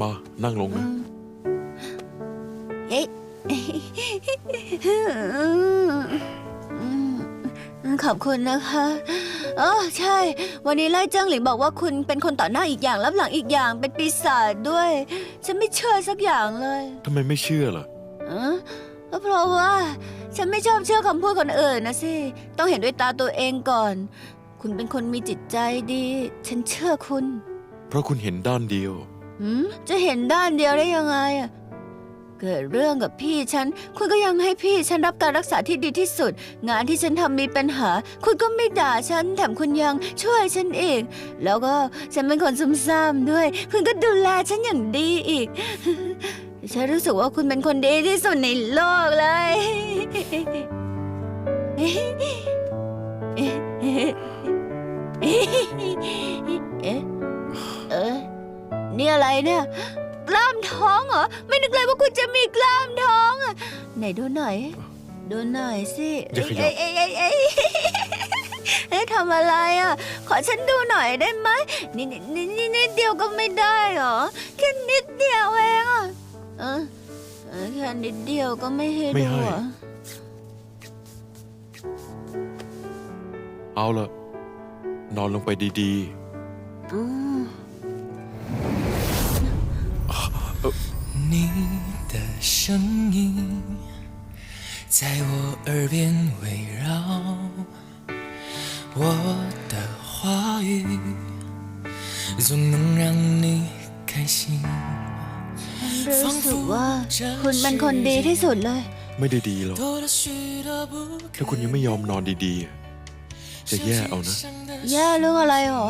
มานั่งลงนะเอ๊ะขอบคุณนะคะอ๋อใช่ วันนี้ไล่เจิ้งหลิงบอกว่าคุณเป็นคนต่อหน้าอีกอย่างรับหลังอีกอย่างเป็นปีศาจด้วย ฉันไม่เชื่อสักอย่างเลยทำไมไม่เชื่อล่ะเออก็เพราะว่า ฉันไม่ชอบเชื่อคำพูดคนอื่นนะสิ ต้องเห็นด้วยตาตัวเองก่อน คุณเป็นคนมีจิตใจดี ฉันเชื่อคุณ เพราะคุณเห็นด้านเดียว หืมจะเห็นด้านเดียวได้ยังไงอะเกิดเรื่องกับพี่ฉัน คุณก็ยังให้พี่ฉันรับการรักษาที่ดีที่สุด งานที่ฉันทำมีปัญหา คุณก็ไม่ด่าฉันแถมคุณยังช่วยฉันอีก แล้วก็ฉันเป็นคนซุ่มซ่ามด้วย คุณก็ดูแลฉันอย่างดีอีก ฉันรู้สึกว่าคุณเป็นคนดีที่สุดในโลกเลยเอ๊ะเอ๊ะ นี่อะไรเนี่ยกล้ามท้องเหรอ ไม่นึกเลยว่าคุณจะมีกล้ามท้องอะไหนดูหน่อย ดูหน่อยสิอย่าขยับ เอ้ยเอ้ยเอ้ยเอ้ยเอ๊ะทำอะไรอะ ขอฉันดูหน่อยได้ไหมนี่นี่นี่นี่นิดเดียวก็ไม่ได้เหรอ แค่นิดเดียวเองอะเออเออแค่นิดเดียวก็ไม่ให้ไม่ดูให้ เหรอเอาละนอนลงไปดีอืม 在我耳边围绕，我的话语总能让你开心。 ฉันรู้สึกว่า คุณเป็นคนดีที่สุดเลย ๆ ไม่ได้ดีหรอก 多了许多不 ถ้าคุณยังไม่ยอมนอนดีๆ จะแย่เอานะ แย่เรื่องอะไรหรอ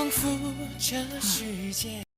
仿佛这世界。